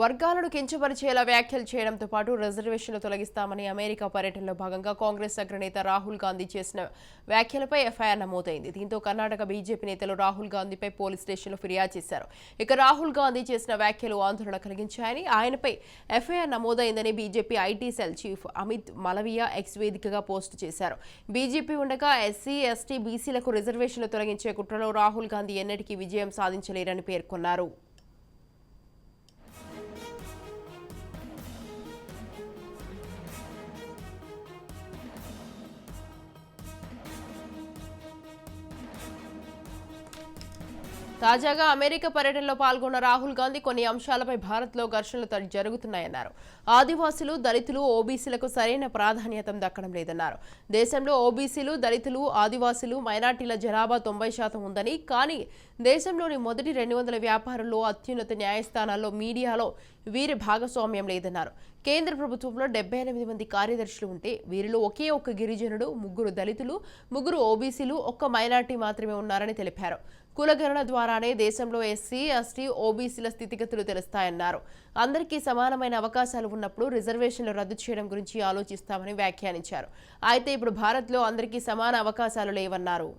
వర్గాలను కించపరిచేలా వ్యాఖ్యలు చేయడంతో పాటు రిజర్వేషన్లు తొలగిస్తామని అమెరికా పర్యటనలో భాగంగా కాంగ్రెస్ అగ్రనేత రాహుల్ గాంధీ చేసిన వ్యాఖ్యలపై ఎఫ్ఐఆర్ నమోదైంది. దీంతో కర్ణాటక బీజేపీ నేతలు రాహుల్ గాంధీపై పోలీస్ స్టేషన్లో ఫిర్యాదు చేశారు. ఇక రాహుల్ గాంధీ చేసిన వ్యాఖ్యలు ఆందోళన కలిగించాయని ఆయనపై FIR నమోదైందని BJP IT cell chief Amit Malviya X వేదికగా పోస్టు చేశారు. బీజేపీ ఉండగా ఎస్సీ ఎస్టీ బీసీలకు రిజర్వేషన్లు తొలగించే కుట్రలో రాహుల్ గాంధీ ఎన్నటికీ విజయం సాధించలేరని పేర్కొన్నారు. తాజాగా అమెరికా పర్యటనలో పాల్గొన్న రాహుల్ గాంధీ కొన్ని అంశాలపై భారత్లో ఘర్షణలు జరుగుతున్నాయన్నారు. ఆదివాసులు దళితులు ఓబీసీలకు సరైన ప్రాధాన్యత దక్కడం లేదన్నారు. దేశంలో ఓబీసీలు దళితులు ఆదివాసులు మైనార్టీల జనాభా తొంభై శాతం ఉందని కానీ దేశంలోని మొదటి రెండు వందల వ్యాపారుల్లో అత్యున్నత న్యాయస్థానాల్లో మీడియాలో వీరి భాగస్వామ్యం లేదన్నారు. కేంద్ర ప్రభుత్వంలో డెబ్బై ఎనిమిది మంది కార్యదర్శులు ఉంటే వీరిలో ఒకే ఒక్క గిరిజనుడు ముగ్గురు దళితులు ముగ్గురు ఓబీసీలు ఒక్క మైనార్టీ మాత్రమే ఉన్నారని తెలిపారు. కులగణన ద్వారానే దేశంలో ఎస్సీ ఎస్టీ ఓబీసీల స్థితిగతులు తెలుస్తాయన్నారు. అందరికీ సమానమైన అవకాశాలు ఉన్నప్పుడు రిజర్వేషన్లు రద్దు చేయడం గురించి ఆలోచిస్తామని వ్యాఖ్యానించారు. అయితే ఇప్పుడు భారత్లో అందరికీ సమాన అవకాశాలు లేవన్నారు.